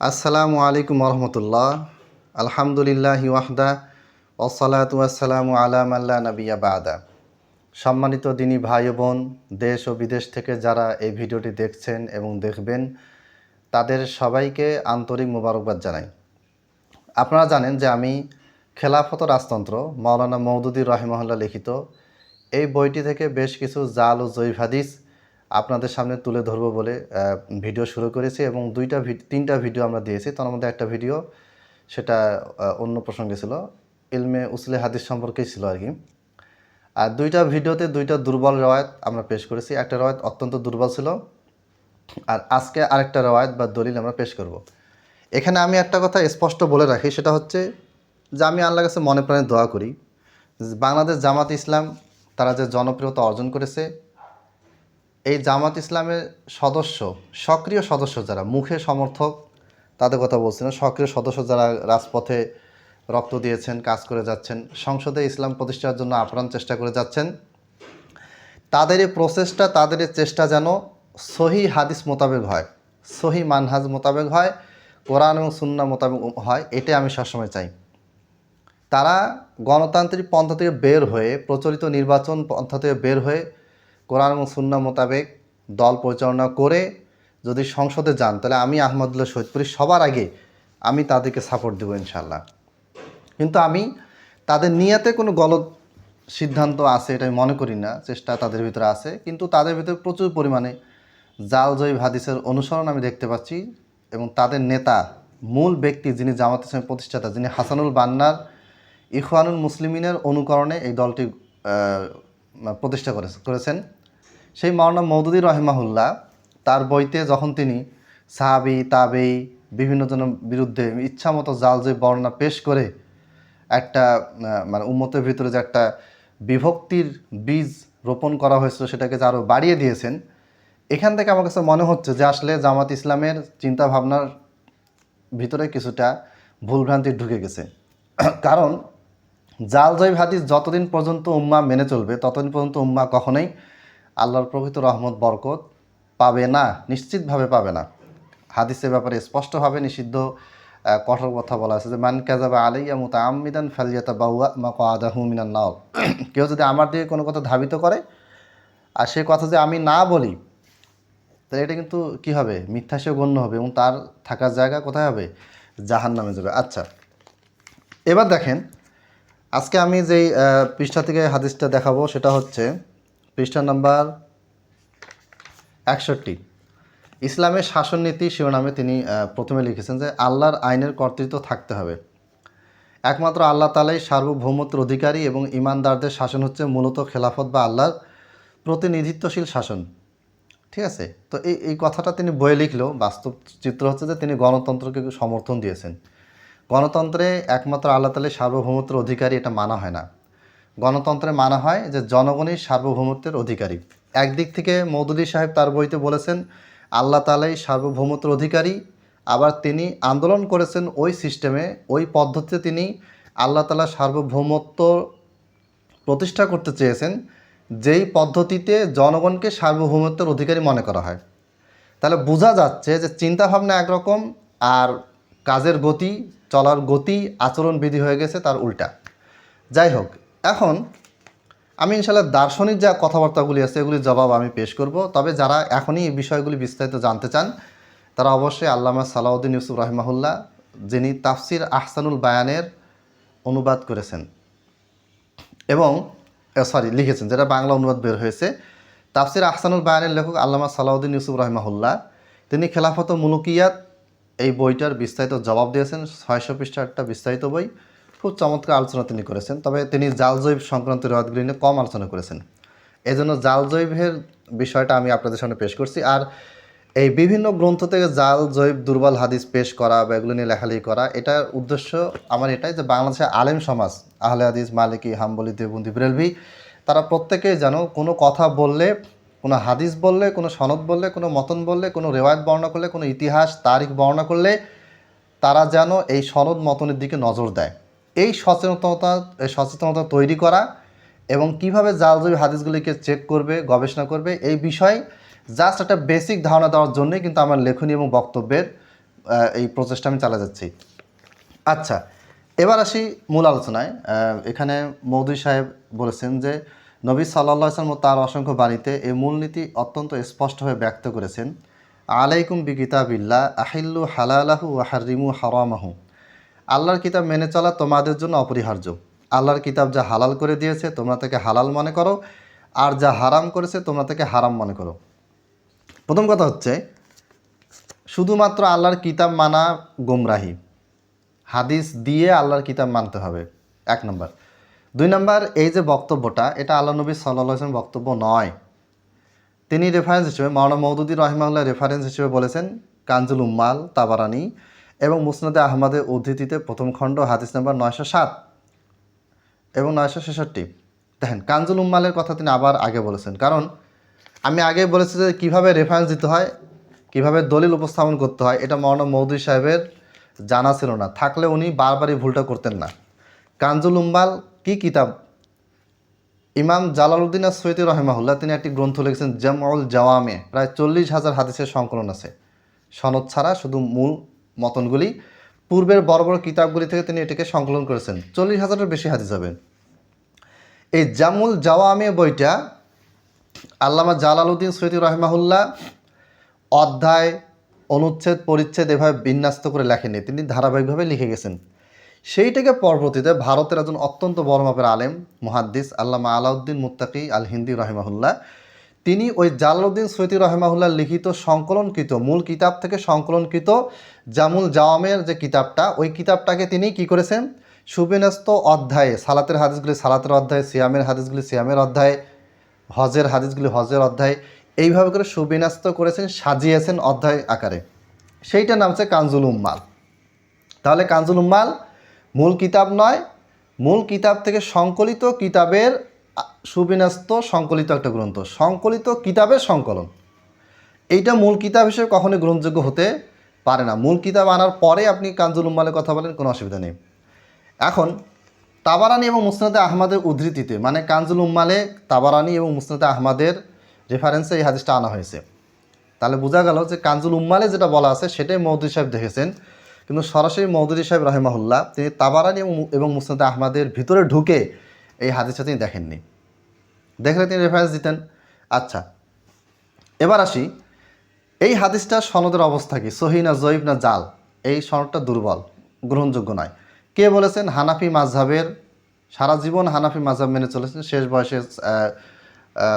আসসালামু আলাইকুম রহমতুল্লাহ আলহামদুলিল্লাহ ওয়াহদা ওসালাতামু আলাম আল্লাহ নবিয়া বাদা। সম্মানিত দিনী ভাই বোন, দেশ ও বিদেশ থেকে যারা এই ভিডিওটি দেখছেন এবং দেখবেন, তাদের সবাইকে আন্তরিক মোবারকবাদ জানাই। আপনারা জানেন যে আমি খেলাফত রাজতন্ত্র, মাওলানা মৌদুদি রহিমহল্লা লিখিত, এই বইটি থেকে বেশ কিছু জাল ও জৈব হাদিস আপনাদের সামনে তুলে ধরবো বলে ভিডিও শুরু করেছি এবং দুইটা তিনটা ভিডিও আমরা দিয়েছি। তার মধ্যে একটা ভিডিও, সেটা অন্য প্রসঙ্গে ছিল। ইলমে উসলে হাদিস সম্পর্কেই ছিল আর কি। আর দুইটা ভিডিওতে দুইটা দুর্বল রওয়ায়ত আমরা পেশ করেছি। একটা রওয়ায়ত অত্যন্ত দুর্বল ছিল। আর আজকে আরেকটা রওয়ায়ত বা দলিল আমরা পেশ করব। এখানে আমি একটা কথা স্পষ্ট বলে রাখি, সেটা হচ্ছে যে আমি আল্লাহর কাছে মনে প্রাণে দোয়া করি। বাংলাদেশ জামাত ইসলাম, তারা যে জনপ্রিয়তা অর্জন করেছে এই জামাত ইসলামের সদস্য, সক্রিয় সদস্য যারা, মুখে সমর্থক, তাদের কথা বলছি না, সক্রিয় সদস্য যারা রাজপথে রক্ত দিয়েছেন, কাজ করে যাচ্ছেন, সংসদে ইসলাম প্রতিষ্ঠার জন্য আপ্রাণ চেষ্টা করে যাচ্ছেন, তাদের এই প্রসেসটা তাদের চেষ্টা যেন সহি হাদিস মোতাবেক হয়, সহি মানহাজ মোতাবেক হয়, কোরআন এবং সুন্না মোতাবেক হয়, এটাই আমি সবসময় চাই। তারা গণতান্ত্রিক পন্থা থেকে বের হয়ে, প্রচলিত নির্বাচন পন্থা থেকে বের হয়ে কোরআন এবং সুন্না মোতাবেক দল পরিচালনা করে যদি সংসদে যান, তাহলে আমি আহমদুল্লাহ সৈয়দপুরি সবার আগে আমি তাদেরকে সাপোর্ট দেবো ইনশাল্লাহ কিন্তু আমি তাদের নিয়াতে কোনো গলত সিদ্ধান্ত আছে এটা আমি মনে করি না, চেষ্টা তাদের ভিতরে আছে, কিন্তু তাদের ভিতরে প্রচুর পরিমাণে জাল জয়ীব হাদিসের অনুসরণ আমি দেখতে পাচ্ছি এবং তাদের নেতা মূল ব্যক্তি যিনি জামাত ইসলামের প্রতিষ্ঠাতা যিনি হাসানুল বান্নার ইখওয়ানুল মুসলিমিনের অনুকরণে এই দলটি প্রতিষ্ঠা করে করেছেন। সেই মাওলানা মৌদুদি রহেমাহুল্লাহ তার বইতে যখন তিনি সাহাবি, তাবেই বিভিন্ন জনের বিরুদ্ধে ইচ্ছামতো জাল যে বর্ণনা পেশ করে একটা মানে উম্মতের ভিতরে যে একটা বিভক্তির বীজ রোপণ করা হয়েছিল সেটাকে যে আরও বাড়িয়ে দিয়েছেন, এখান থেকে আমার কাছে মনে হচ্ছে যে আসলে জামাত ইসলামের চিন্তা ভাবনার ভিতরে কিছুটা ভুলভ্রান্তি ঢুকে গেছে। কারণ জাল জয় হাদিস যতদিন পর্যন্ত উম্মা মেনে চলবে, ততদিন পর্যন্ত উম্মা কখনোই আল্লাহর প্রভৃত রহমত, বরকত পাবে না, নিশ্চিতভাবে পাবে না। হাদিসের ব্যাপারে স্পষ্টভাবে নিষিদ্ধ কঠোর কথা বলা আছে যে, মান কাজাবা আলাইয়া মুতা আমিদান ফালিয়াতা বাউয়া মা কাদাহু মিনান নাও কেউ যদি আমার দিকে কোনো কথা ধাবিত করে আর সে কথা যে আমি না বলি, তাহলে এটা কিন্তু কি হবে? মিথ্যা সে গণ্য হবে এবং তার থাকার জায়গা কোথায় হবে? জাহান নামে যাবে। আচ্ছা এবার দেখেন, আজকে আমি যেই পৃষ্ঠা থেকে হাদিসটা দেখাবো সেটা হচ্ছে পৃষ্ঠা নাম্বার একষট্টি। ইসলামের শাসননীতি শিরোনামে তিনি প্রথমে লিখেছেন যে, আল্লাহর আইনের কর্তৃত্ব থাকতে হবে। একমাত্র আল্লাহ তালাই সার্বভৌমত্বের অধিকারী এবং ইমানদারদের শাসন হচ্ছে মূলত খেলাফত বা আল্লাহর প্রতিনিধিত্বশীল শাসন। ঠিক আছে? তো এই এই কথাটা তিনি বইয়ে লিখলেও বাস্তব চিত্র হচ্ছে যে তিনি গণতন্ত্রকে সমর্থন দিয়েছেন। গণতন্ত্রে একমাত্র আল্লাহ তালের সার্বভৌমত্বের অধিকারী এটা মানা হয় না। গণতন্ত্রে মানা হয় যে জনগণই সার্বভৌমত্বের অধিকারী। একদিক থেকে মৌদুদি সাহেব তার বইতে বলেছেন, আল্লাহ তালাই সার্বভৌমত্বের অধিকারী। আবার তিনি আন্দোলন করেছেন ওই সিস্টেমে, ওই পদ্ধতিতে তিনি আল্লাহ তালা সার্বভৌমত্ব প্রতিষ্ঠা করতে চেয়েছেন, যেই পদ্ধতিতে জনগণকে সার্বভৌমত্বের অধিকারী মনে করা হয়। তাহলে বোঝা যাচ্ছে যে চিন্তাভাবনা একরকম আর কাজের গতি, চলার গতি, আচরণবিধি হয়ে গেছে তার উল্টা। যাই হোক এখন আমি ইনশাল্লাহ দার্শনিক যা কথাবার্তাগুলি আছে, এগুলির জবাব আমি পেশ করব। তবে যারা এখনই এই বিষয়গুলি বিস্তারিত জানতে চান, তারা অবশ্যই আল্লামা সালাউদ্দিন ইউসুফ রহমাহুল্লাহ, যিনি তাফসির আহসানুল বায়ানের অনুবাদ করেছেন এবং সরি লিখেছেন, যেটা বাংলা অনুবাদ বের হয়েছে। তাফসির আহসানুল বায়ানের লেখক আল্লামা সালাউদ্দিন ইউসুফ রহমাহুল্লাহ, তিনি খেলাফত মুলুকিয়াত এই বইটার বিস্তারিত জবাব দিয়েছেন, ছয়শো পৃষ্ঠার একটা বিস্তারিত বই। খুব চমৎকার আলোচনা তিনি করেছেন। তবে তিনি জাল জৈব সংক্রান্ত রেওয়াজগুলি নিয়ে কম আলোচনা করেছেন। এই জন্য জাল জৈবের বিষয়টা আমি আপনাদের সামনে পেশ করছি। আর এই বিভিন্ন গ্রন্থ থেকে জাল জৈব দুর্বল হাদিস পেশ করা বা এগুলো নিয়ে লেখালেখি করা, এটার উদ্দেশ্য আমার এটাই যে বাংলাদেশের আলেম সমাজ, আহলে হাদিস, মালিকি, হাম্বলি দেবন্দি বিরেলভি, তারা প্রত্যেকেই যেন কোনো কথা বললে, কোনো হাদিস বললে, কোনো সনদ বললে, কোনো মতন বললে, কোনো রেওয়ায়ত বর্ণনা করলে, কোনো ইতিহাস, তারিখ বর্ণনা করলে, তারা যেন এই সনদ মতনের দিকে নজর দেয়। এই সচেতনতা সচেতনতা তৈরি করা এবং কীভাবে জালজবি হাদিসগুলিকে চেক করবে, গবেষণা করবে, এই বিষয়ে জাস্ট একটা বেসিক ধারণা দেওয়ার জন্যই কিন্তু আমার লেখনী এবং বক্তব্যের এই প্রচেষ্টা আমি চালা যাচ্ছি। আচ্ছা এবার আসি মূল আলোচনায়। এখানে মৌদুই সাহেব বলেছেন যে, নবী সাল্লাহ আসলাম ও তার অসংখ্য বাণীতে এই মূলনীতি অত্যন্ত স্পষ্টভাবে ব্যক্ত করেছেন। আলাইকুম বি কিতাবিল্লা আহিল্লু হালালাহু হারিমু হারামাহু। আল্লাহর কিতাব মেনে চলা তোমাদের জন্য অপরিহার্য। আল্লাহর কিতাব যা হালাল করে দিয়েছে, তোমরা তাকে হালাল মনে করো। আর যা হারাম করেছে, তোমরা তাকে হারাম মনে করো। প্রথম কথা হচ্ছে, শুধুমাত্র আল্লাহর কিতাব মানা গোমরাহি। হাদিস দিয়ে আল্লাহর কিতাব মানতে হবে। এক নম্বর। দুই নম্বর, এই যে বক্তব্যটা, এটা আল্লাহ নবী সাল্লাহ বক্তব্য নয়। তিনি রেফারেন্স হিসেবে, মাওলানা মৌদুদি রহিমাউল্লাহ রেফারেন্স হিসেবে বলেছেন, কাঞ্জুল উম্মাল, তাবারানি এবং মুসনাদে আহমদের উদ্ধৃতিতে প্রথম খণ্ড, হাদিস নম্বর নয়শো সাত এবং নয়শো ছেষট্টি। দেখেন কাঞ্জুল উম্মালের কথা তিনি আবার আগে বলেছেন। কারণ আমি আগে বলেছি যে কীভাবে রেফারেন্স দিতে হয়, কীভাবে দলিল উপস্থাপন করতে হয়, এটা মৌলানা মৌদুদি সাহেবের জানা ছিল না। থাকলে উনি বারবারই ভুলটা করতেন না। কাঞ্জুল উম্মাল কি কিতাব? ইমাম জালালউদ্দিন সৈয়দ রহমাহুল্লাহ তিনি একটি গ্রন্থ লিখেছেন, জামউল জাওয়ামে। প্রায় চল্লিশ হাজার হাদিসের সংকলন আছে। সনদ ছাড়া শুধু মূল মতনগুলি। পূর্বের বড় বড় কিতাবগুলি থেকে তিনি এটিকে সংকলন করেছেন। চল্লিশ হাজারের বেশি হাদিস হবে। এই জামুল জাওয়ামে বইটা আল্লামা জালালউদ্দিন সৈয়দ রহমাহুল্লাহ অধ্যায়, অনুচ্ছেদ, পরিচ্ছেদ এভাবে বিন্যস্ত করে লেখেননি। তিনি ধারাবাহিকভাবে লিখে গেছেন। সেইটাকে পরবর্তীতে ভারতের একজন অত্যন্ত বড় মাপের আলেম, মুহাদ্দিস আল্লামা আলাউদ্দিন মুত্তাকি আল হিন্দি রহিমাহুল্লাহ তিনি ওই জালালউদ্দিন সৈয়দি রহমাহুল্লাহ লিখিত সংকলনকৃত, মূল কিতাব থেকে সংকলনকৃত জামুল জাওয়ামের যে কিতাবটা, ওই কিতাবটাকে তিনি কি করেছেন? সুবিন্যস্ত অধ্যায়ে, সালাতের হাদিসগুলি সালাতের অধ্যায়ে, সিয়ামের হাদিসগুলি সিয়ামের অধ্যায়ে, হজের হাদিসগুলি হজের অধ্যায়, এইভাবে করে সুবিন্যস্ত করেছেন, সাজিয়েছেন অধ্যায় আকারে। সেইটার নাম হচ্ছে কানজুল উম্মাল। তাহলে কানজুল উম্মাল মূল কিতাব নয়, মূল কিতাব থেকে সংকলিত কিতাবের সুবিন্যস্ত, সংকলিত একটা গ্রন্থ। সংকলিত কিতাবের সংকলন। এইটা মূল কিতাব হিসেবে কখনোই গ্রহণযোগ্য হতে পারে না। মূল কিতাব আনার পরে আপনি কাঞ্জুল উম্মালের কথা বলেন, কোনো অসুবিধা নেই। এখন, তাবারানি এবং মুসনাদে আহমদের উদ্ধৃতিতে মানে কানজুল উম্মালে তাবারানি এবং মুসনাদে আহমদের রেফারেন্সে এই হাদিসটা আনা হয়েছে। তাহলে বোঝা গেল যে কানজুল উম্মালে যেটা বলা আছে, সেটাই মৌদুদি সাহেব দেখেছেন। কিন্তু সরাসরি মৌদুদি সাহেব রহেমাহুল্লাহ, তিনি তাবারানি এবং মুসনাদে আহমদের ভিতরে ঢুকে এই হাদিসটা তিনি দেখেননি। দেখলে তিনি রেফারেন্স দিতেন। আচ্ছা এবার আসি। এই হাদিসটার সনদের অবস্থা কি? সহি না জয়ীব না জাল? এই সনদটা দুর্বল, গ্রহণযোগ্য নয়। কে বলেছেন? হানাফি মাঝহাবের সারা জীবন হানাফি মাঝহাব মেনে চলেছেন। শেষ বয়সে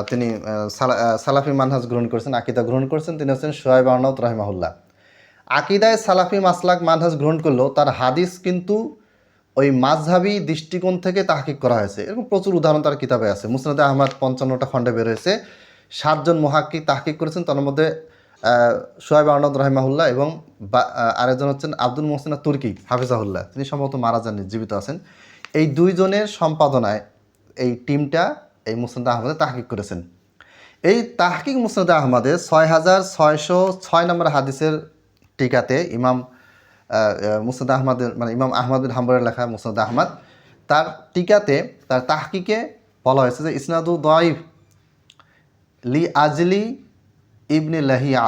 তিনি সালা- সালাফি মানহাজ গ্রহণ করেছেন, আকিদা গ্রহণ করেছেন। তিনি হচ্ছেন সোহেব আহমদ রাহিমাহুল্লাহ। আকিদায় সালাফি মাসলাক মানহাজ গ্রহণ করলেও তার হাদিস কিন্তু ওই মাঝহাবি দৃষ্টিকোণ থেকে তাহকিক করা হয়েছে। এরকম প্রচুর উদাহরণ তার কিতাবে আছে। মুসনাদে আহমদ পঞ্চান্নটা খণ্ডে বের হয়েছে। সাতজন মহাক্কিক তাহকিক করেছেন। তার মধ্যে সোহেব আহমদ রাহিমাহুল্লাহ এবং আরেকজন হচ্ছেন আব্দুল মোহসিনা তুর্কি হাফিজাহুল্লাহ। তিনি সম্ভবত মারা যাননি, জীবিত আছেন। এই দুইজনের সম্পাদনায় এই টিমটা এই মুসনাদ আহমদে তাহকিক করেছেন। এই তাহকিক মুসনাদ আহমদে ছয় হাজার ছয়শো ছয় নম্বর হাদিসের টিকাতে ইমাম মুসনাদ আহমদের মানে ইমাম আহমদ বিন হাম্বরের লেখা মুসাদ আহমদ, তার টিকাতে, তার তাহকিকে বলা হয়েছে যে ইসনাদু দয়ফ লি আজলি ইবনে লাহিয়া।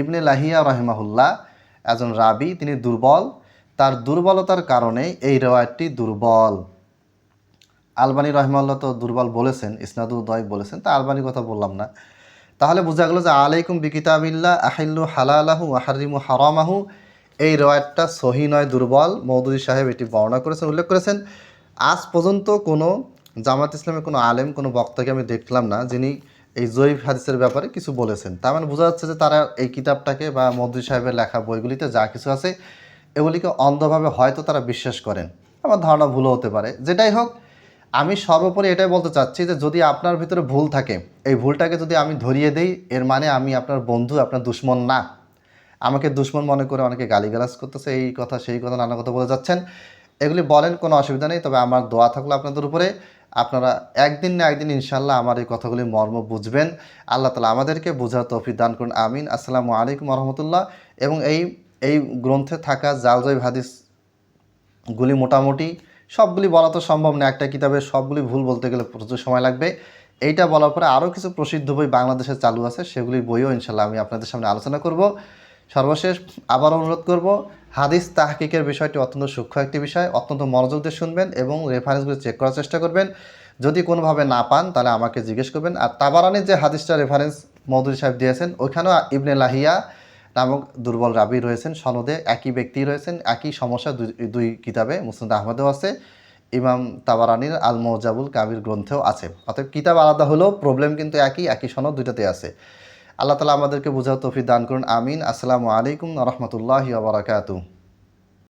ইবনে লাহিয়া রহিমাহুল্লাহ একজন রাবি, তিনি দুর্বল। তার দুর্বলতার কারণে এই রেওয়ায়তটি দুর্বল। আলবানী রহমাল্লাহ তো দুর্বল বলেছেন, ইসনাদু দয় বলেছেন, তা আলবানির কথা বললাম না। তাহলে বোঝা গেল যে, আলাইকুম বিকিতাবিল্লা আহিল্লু হালালাহু আহারিমু হারামাহু এই রেওয়ায়তটা সহি নয়, দুর্বল। মৌদুদি সাহেব এটি বর্ণনা করেছেন, উল্লেখ করেছেন। আজ পর্যন্ত কোনো জামাত ইসলামের কোনো আলেম, কোনো বক্তাকে আমি দেখলাম না যিনি এই জয়ীফ হাদিসের ব্যাপারে কিছু বলেছেন। তার মানে বোঝা যাচ্ছে যে তারা এই কিতাবটাকে বা মৌদুদি সাহেবের লেখা বইগুলিতে যা কিছু আছে, এগুলিকে অন্ধভাবে হয়তো তারা বিশ্বাস করেন। আমার ধারণা ভুলও হতে পারে। যেটাই হোক, আমি সর্বোপরি এটাই বলতে চাচ্ছি যে যদি আপনার ভিতরে ভুল থাকে, এই ভুলটাকে যদি আমি ধরিয়ে দেই, এর মানে আমি আপনার বন্ধু, আপনার দুশ্মন না। আমাকে দুশ্মন মনে করে অনেকে গালিগালাজ করতেছে, এই কথা, সেই কথা, নানা কথা বলে যাচ্ছেন। এগুলি বলেন, কোনো অসুবিধা নেই, তবে আমার দোয়া থাকল আপনাদের উপরে। আপনারা একদিন না একদিন ইনশাল্লাহ আমার এই কথাগুলি মর্ম বুঝবেন। আল্লাহ তালা আমাদেরকে বোঝার তৌফিক দান করুন, আমিন। আসসালামু আলাইকুম রহমতুল্লাহ এবং এই এই গ্রন্থে থাকা জালজয় হাদিস গুলি মোটামুটি সবগুলি বলা তো সম্ভব না, একটা কিতাবে সবগুলি ভুল বলতে গেলে প্রচুর সময় লাগবে। এইটা বলার পরে আরও কিছু প্রসিদ্ধ বই বাংলাদেশে চালু আছে সেগুলি বইও ইনশাল্লাহ আমি আপনাদের সামনে আলোচনা করব। সর্বশেষ আবার অনুরোধ করব, হাদিস তাহকিকের বিষয়টি অত্যন্ত সূক্ষ্ম একটি বিষয়, অত্যন্ত মনোযোগ দিয়ে শুনবেন এবং রেফারেন্সগুলো চেক করার চেষ্টা করবেন। যদি কোনোভাবে না পান, তাহলে আমাকে জিজ্ঞেস করবেন। আর তাবারানির যে হাদিসটা রেফারেন্স মৌদুদি সাহেব দিয়েছেন, ওইখানেও ইবনে লাহিয়া নামক দুর্বল রাবি রয়েছেন, সনদে একই ব্যক্তি রয়েছেন, একই সমস্যা দুই কিতাবে মুসলিম আহমদেও আছে, ইমাম তাবারানির আল মৌজাবুল কাবির গ্রন্থেও আছে। অতএব কিতাব আলাদা হলেও প্রবলেম কিন্তু একই একই সনদ দুইটাতে আছে। আল্লাহ তালা আমাদেরকে বোঝার তফি দান করুন আমিন। আসসালামু আলাইকুম রহমতুল্লাহি আবরাকাতু